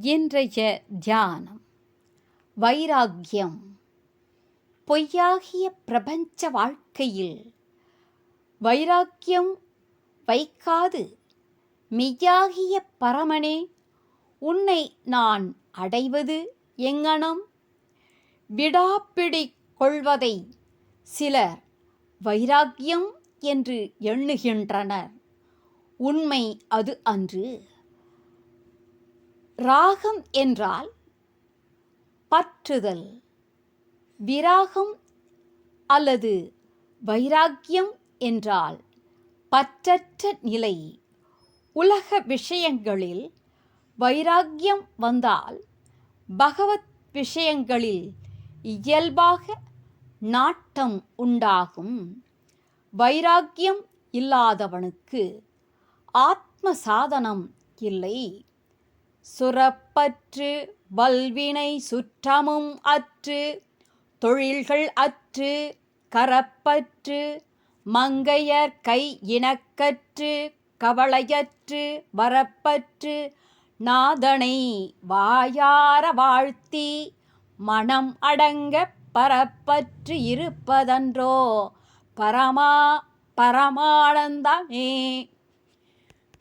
இன்றைய தியானம். வைராக்கியம். பொய்யாகிய பிரபஞ்ச வாழ்க்கையில் வைராக்கியம் வைக்காது. மெய்யாகிய பரமனே உன்னை நான் அடைவது எங்கனம்? விடாப்பிடி கொள்வதை சிலர் வைராக்கியம் என்று எண்ணுகின்றனர். உண்மை அது அன்று. ராகம் என்றால் பற்றுதல் விராகம் அல்லது வைராக்கியம் என்றால் பற்றற்ற நிலை. உலக விஷயங்களில் வைராக்கியம் வந்தால் பகவத் விஷயங்களில் இயல்பாக நாட்டம் உண்டாகும். வைராக்கியம் இல்லாதவனுக்கு ஆத்ம சாதனம் இல்லை. சுரப்பற்று வல்வினை சுற்றமும் அற்று தொழில்கள் அற்று கரப்பற்று மங்கையர் கை இனக்கற்று கவலையற்று வரப்பற்று நாதனை வாயார வாழ்த்தி மனம் அடங்க பரப்பற்று இருப்பதன்றோ பரமா பரமானந்தமே.